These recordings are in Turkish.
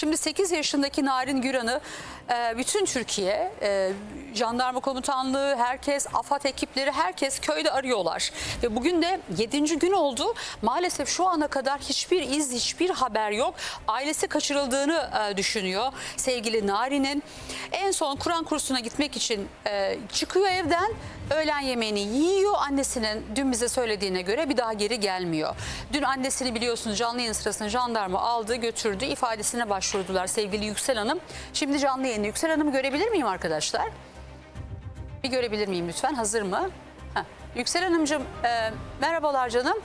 Şimdi 8 yaşındaki Narin Güran'ı e, bütün Türkiye, e, jandarma komutanlığı, herkes, AFAD ekipleri, herkes köyde arıyorlar. Ve bugün de 7. gün oldu. Maalesef şu ana kadar hiçbir iz, hiçbir haber yok. Ailesi kaçırıldığını e, düşünüyor sevgili Narin'in. En son Kur'an kursuna gitmek için çıkıyor evden. Öğlen yemeğini yiyor. Annesinin dün bize söylediğine göre bir daha geri gelmiyor. Dün annesini biliyorsunuz canlı yayın sırasında jandarma aldı götürdü. ifadesine başvurdular sevgili Yüksel Hanım. Şimdi canlı yayında Yüksel Hanım'ı görebilir miyim arkadaşlar? Bir görebilir miyim lütfen? Hazır mı? Heh. Yüksel Hanımcığım e, merhabalar canım.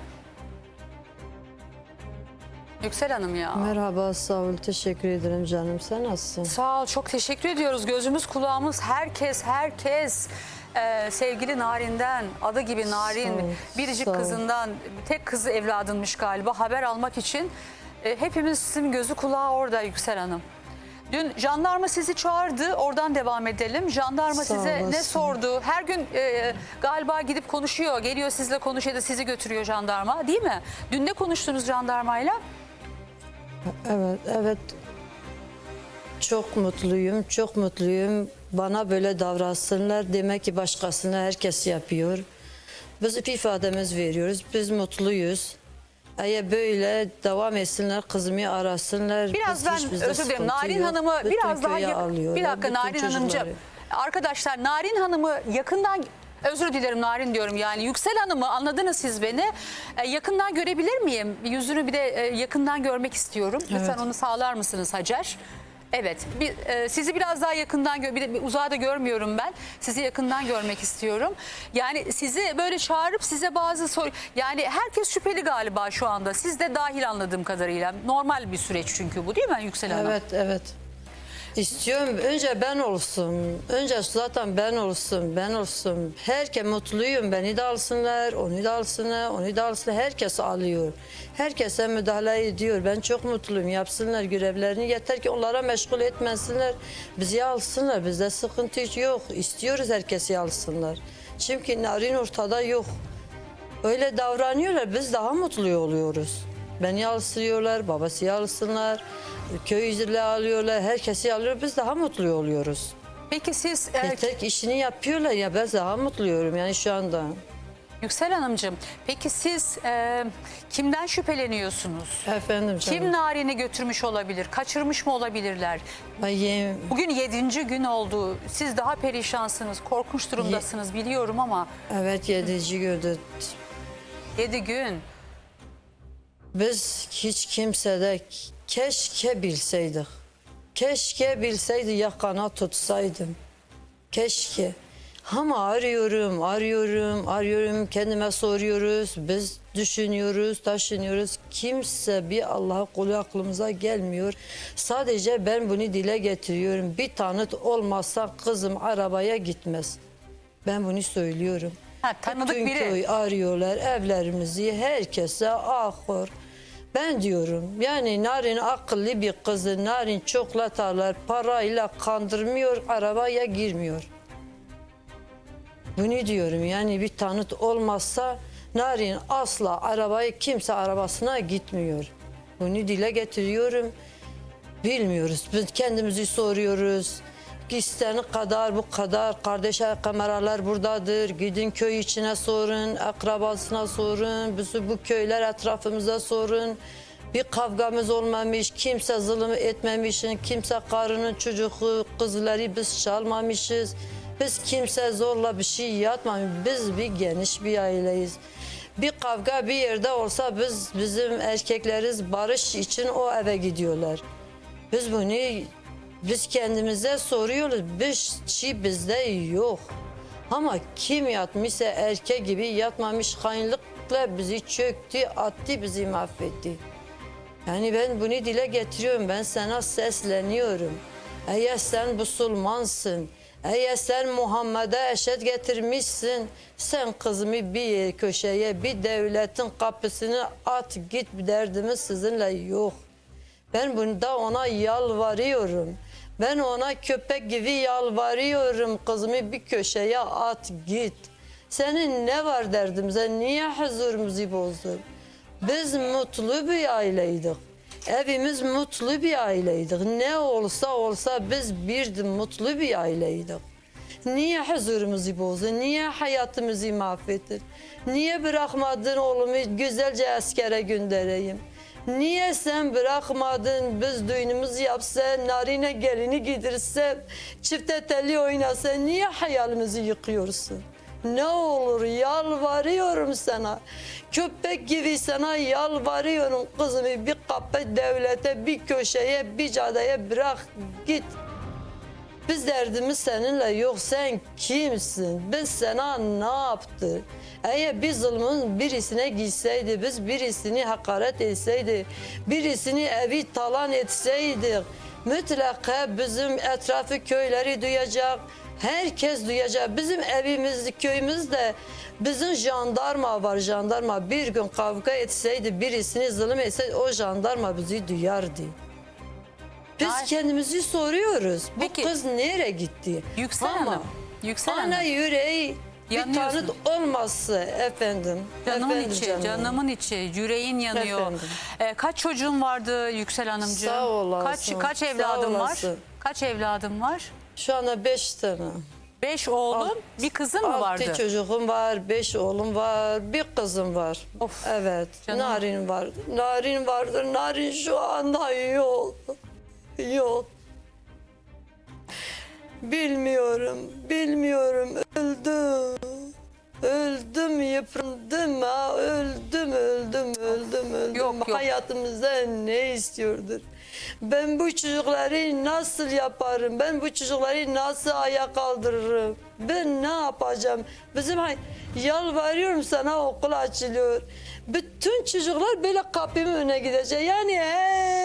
Yüksel Hanım ya. Merhaba, sağ ol. Teşekkür ederim canım. Sen nasılsın? Sağ ol, çok teşekkür ediyoruz. Gözümüz, kulağımız, herkes, herkes e, sevgili Narin'den, adı gibi Narin, Sağ ol, biricik sağ ol. kızından, tek kızı evladınmış galiba haber almak için. E, hepimizin gözü kulağı orada Yüksel Hanım. Dün jandarma sizi çağırdı, oradan devam edelim. Jandarma Sağ size ne olasın. sordu? Her gün e, galiba gidip konuşuyor, geliyor sizle konuşuyor da sizi götürüyor jandarma değil mi? Dün ne konuştunuz jandarmayla? Evet, evet. Çok mutluyum, çok mutluyum. Bana böyle davransınlar. Demek ki başkasına herkes yapıyor. Biz ifademiz veriyoruz. Biz mutluyuz. Eğer böyle devam etsinler, kızımı arasınlar. Biraz ben özür dilerim. Narin yok. Hanım'ı Bütün biraz daha köye yak- alıyorlar, bir dakika bütün Narin Hanımcığım. Arkadaşlar Narin Hanım'ı yakından özür dilerim Narin diyorum yani Yüksel Hanım'ı anladınız siz beni. E, yakından görebilir miyim? Yüzünü bir de e, yakından görmek istiyorum. Lütfen Evet. onu sağlar mısınız Hacer? Evet. Bir, e, sizi biraz daha yakından gö- bir bir uzağa görmüyorum ben. Sizi yakından görmek istiyorum. Yani sizi böyle çağırıp size bazı soru yani herkes şüpheli galiba şu anda. Siz de dahil anladığım kadarıyla. Normal bir süreç çünkü bu değil mi Yüksel Hanım? Evet, evet. İstiyorum önce ben olsun. Önce zaten ben olsun, ben olsun. Herkes mutluyum. Beni de alsınlar, onu da alsınlar, onu da alsınlar. Herkes alıyor. Herkese müdahale ediyor. Ben çok mutluyum. Yapsınlar görevlerini. Yeter ki onlara meşgul etmesinler. Bizi alsınlar. Bizde sıkıntı yok. İstiyoruz herkesi alsınlar. Çünkü narin ortada yok. Öyle davranıyorlar biz daha mutlu oluyoruz. Beni alsıyorlar, babası alsınlar, köy üzerine alıyorlar, herkesi alıyor biz daha mutlu oluyoruz. Peki siz e, Yeter ki işini yapıyorlar ya ben daha mutluyum yani şu anda. Yüksel Hanımcığım, peki siz e, kimden şüpheleniyorsunuz? Efendim canım. Kim Narin'i götürmüş olabilir? Kaçırmış mı olabilirler? Ben yem- Bugün yedinci gün oldu. Siz daha perişansınız, korkunç durumdasınız biliyorum ama evet yedici gördü. yedi gün. Biz hiç kimsede keşke bilseydik. Keşke bilseydi yakana tutsaydım. Keşke. Ama arıyorum, arıyorum, arıyorum. Kendime soruyoruz. Biz düşünüyoruz, taşınıyoruz. Kimse bir Allah'a kulu aklımıza gelmiyor. Sadece ben bunu dile getiriyorum. Bir tanıt olmazsa kızım arabaya gitmez. Ben bunu söylüyorum. Ha, tanıdık Bütün biri. köy arıyorlar evlerimizi herkese ahır. Ben diyorum yani Narin akıllı bir kızı Narin çoklatalar parayla kandırmıyor arabaya girmiyor. Bunu diyorum yani bir tanıt olmazsa Narin asla arabayı kimse arabasına gitmiyor. Bunu dile getiriyorum. Bilmiyoruz. Biz kendimizi soruyoruz. İsteni kadar bu kadar kardeş kameralar buradadır. Gidin köy içine sorun, akrabasına sorun, bizi bu köyler etrafımıza sorun. Bir kavgamız olmamış, kimse zulüm etmemiş, kimse karının çocuğu, kızları biz çalmamışız. Biz kimse zorla bir şey yapmamış. Biz bir geniş bir aileyiz. Bir kavga bir yerde olsa biz bizim erkekleriz barış için o eve gidiyorlar. Biz bunu biz kendimize soruyoruz. Bir şey bizde yok. Ama kim yatmışsa erkek gibi yatmamış hainlikle bizi çöktü, attı, bizi mahvetti. Yani ben bunu dile getiriyorum. Ben sana sesleniyorum. Eğer sen Müslümansın, eğer sen Muhammed'e eşet getirmişsin, sen kızımı bir köşeye, bir devletin kapısını at git derdimiz sizinle yok. Ben bunda ona yalvarıyorum. Ben ona köpek gibi yalvarıyorum. Kızımı bir köşeye at git. Senin ne var derdimize? Niye huzurumuzu bozdun? Biz mutlu bir aileydik. Evimiz mutlu bir aileydik. Ne olsa olsa biz bir mutlu bir aileydik. Niye huzurumuzu bozdun? Niye hayatımızı mahvettin? Niye bırakmadın oğlumu güzelce askere göndereyim? Niye sen bırakmadın biz düğünümüzü yapsa, narine gelini gidirse, çifte telli oynasa niye hayalimizi yıkıyorsun? Ne olur yalvarıyorum sana. Köpek gibi sana yalvarıyorum kızımı bir kapı devlete, bir köşeye, bir cadeye bırak git. Biz derdimiz seninle yok. Sen kimsin? Biz sana ne yaptı? Eğer bir zulmün birisine gitseydi, biz birisini hakaret etseydi, birisini evi talan etseydik, mutlaka bizim etrafı köyleri duyacak, herkes duyacak. Bizim evimiz, köyümüzde bizim jandarma var, jandarma. Bir gün kavga etseydi, birisini zulüm etseydi, o jandarma bizi duyardı. Biz Ay. kendimizi soruyoruz. Bu Peki. kız nereye gitti? Yüksel Ama Hanım, Yüksel ana Hanım. yüreği bir Yanıyorsun. tanıt olmazsa efendim. Canımın efendim içi, canım. canımın içi, yüreğin yanıyor. Efendim. Ee, kaç çocuğun vardı Yüksel Hanımcığım? Sağ olasın, Kaç, kaç sağ evladın var? olasın. Kaç evladın var? Şu anda beş tane. Beş oğlum, Alt- bir kızın mı vardı? Altı çocuğum var, beş oğlum var, bir kızım var. Of, Evet, canım. Narin var. Narin vardır, Narin şu anda yok. Yok. Bilmiyorum, bilmiyorum. Öldüm. Öldüm, yıprandım ha. Öldüm, öldüm, öldüm, öldüm. Yok, yok. Hayatımızda ne istiyordur? Ben bu çocukları nasıl yaparım? Ben bu çocukları nasıl ayağa kaldırırım? Ben ne yapacağım? Bizim hay- yalvarıyorum sana okul açılıyor. Bütün çocuklar böyle kapımın önüne gidecek. Yani her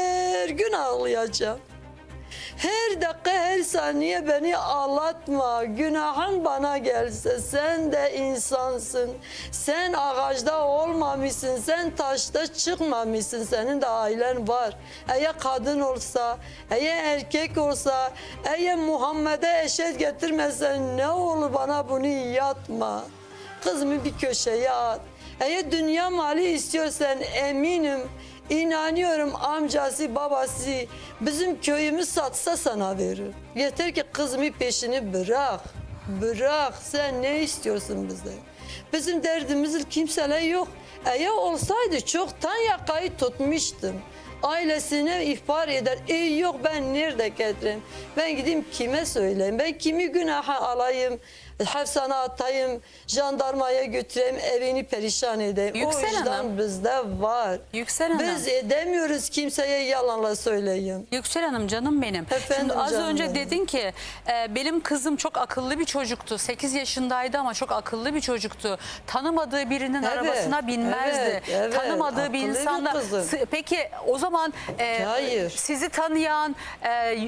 gün ağlayacağım. Her dakika her saniye beni ağlatma. Günahın bana gelse sen de insansın. Sen ağaçta olmamışsın. Sen taşta çıkmamışsın. Senin de ailen var. Eğer kadın olsa, eğer erkek olsa, eğer Muhammed'e eşit getirmesen ne olur bana bunu yatma. Kızımı bir köşeye at. Eğer dünya mali istiyorsan eminim İnanıyorum amcası babası bizim köyümü satsa sana verir. Yeter ki kızımı peşini bırak. Bırak sen ne istiyorsun bizden? Bizim derdimiz kimseler yok. Eğer olsaydı çoktan yakayı tutmuştum. Ailesine ihbar eder. E yok ben nerede getireyim? Ben gideyim kime söyleyeyim? Ben kimi günaha alayım? Hapsana atayım, jandarmaya götüreyim, evini perişan edeyim. Yüksel o vicdan Hanım. bizde var. Yüksel Hanım. Biz edemiyoruz kimseye yalanla söyleyin. Yüksel Hanım canım benim. Efendim Şimdi az canım önce benim. dedin ki e, benim kızım çok akıllı bir çocuktu. 8 yaşındaydı ama çok akıllı bir çocuktu. Tanımadığı birinin Evet, arabasına binmezdi. evet, evet. Tanımadığı bir Akıllı bir insanla. kızım. S- Peki o zaman e, Hayır. sizi tanıyan, e,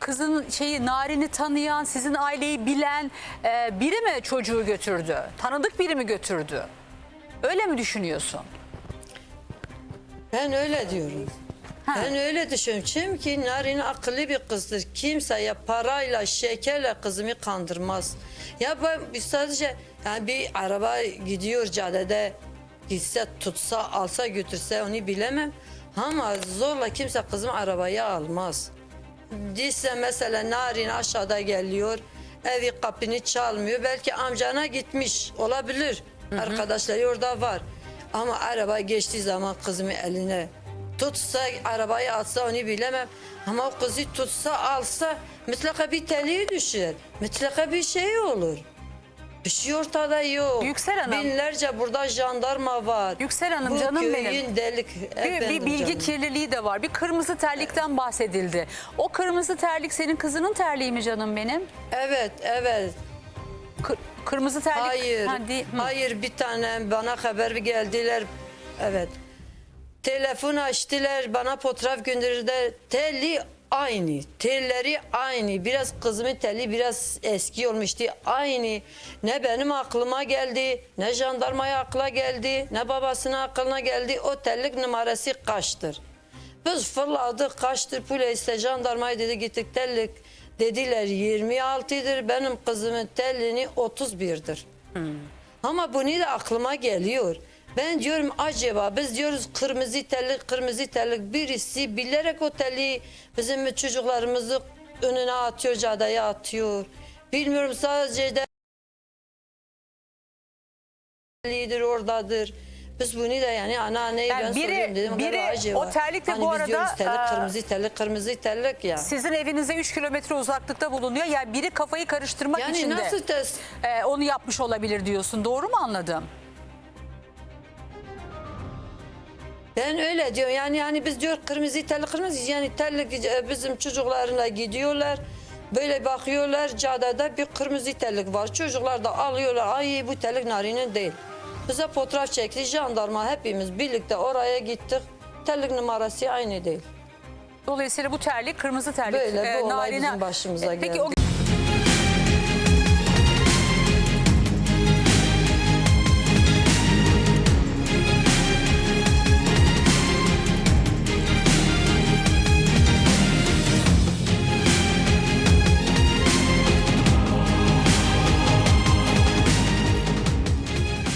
kızın şeyi Narin'i tanıyan, sizin aileyi bilen e, biri mi çocuğu götürdü? Tanıdık biri mi götürdü? Öyle mi düşünüyorsun? Ben öyle diyorum. Ha. Ben öyle düşünüyorum. Çünkü Narin akıllı bir kızdır. Kimseye parayla, şekerle kızımı kandırmaz. Ya ben sadece yani bir araba gidiyor caddede gitse tutsa alsa götürse onu bilemem. Ama zorla kimse kızımı arabaya almaz. Diyse mesela Narin aşağıda geliyor. Evi kapını çalmıyor. Belki amcana gitmiş olabilir. Arkadaşları orada var. Ama araba geçtiği zaman kızımı eline tutsa arabayı atsa onu bilemem. Ama o kızı tutsa alsa mutlaka bir teliği düşer. Mutlaka bir şey olur. Bir şey ortada yok. Yüksel Hanım. Binlerce burada jandarma var. Yüksel Hanım, Bu canım köyün benim. delik. Bir, bir bilgi canım. kirliliği de var. Bir kırmızı terlikten bahsedildi. O kırmızı terlik senin kızının terliği mi canım benim? Evet, evet. Kır- kırmızı terlik. Hayır. Ha, değil-. Hayır bir tane bana haber geldiler. Evet. Telefon açtılar bana fotoğraf gönderdiler. Telli aynı. Telleri aynı. Biraz kızımın teli biraz eski olmuştu. Aynı. Ne benim aklıma geldi, ne jandarmaya akla geldi, ne babasına aklına geldi. O tellik numarası kaçtır? Biz fırladık kaçtır polise jandarmaya dedi gittik tellik. Dediler 26'dır benim kızımın tellini 31'dir. Ama bunu da aklıma geliyor. Ben diyorum acaba biz diyoruz kırmızı tellik kırmızı tellik birisi bilerek o telliği bizim çocuklarımızı önüne atıyor cadaya atıyor. Bilmiyorum sadece de lider oradadır. Biz bunu da yani anneanneye Yani ben biri- soruyorum dedim. biri "Galiba acaba." o terlikle hani bu arada, diyoruz tellik, e, kırmızı tellik kırmızı tellik ya. Sizin evinize 3 kilometre uzaklıkta bulunuyor. Yani biri kafayı karıştırmak Yani için de nasıl test? e, onu yapmış olabilir diyorsun. Doğru mu anladım? Ben öyle diyorum yani yani biz diyor kırmızı telli kırmızı yani telli e, bizim çocuklarına gidiyorlar. Böyle bakıyorlar cadada bir kırmızı tellik var. Çocuklar da alıyorlar. Ay bu tellik narinin değil. Bize fotoğraf çekti jandarma hepimiz birlikte oraya gittik. Tellik numarası aynı değil. Dolayısıyla bu terlik kırmızı terlik. Böyle bir olay narine- bizim başımıza E, Peki geldi. o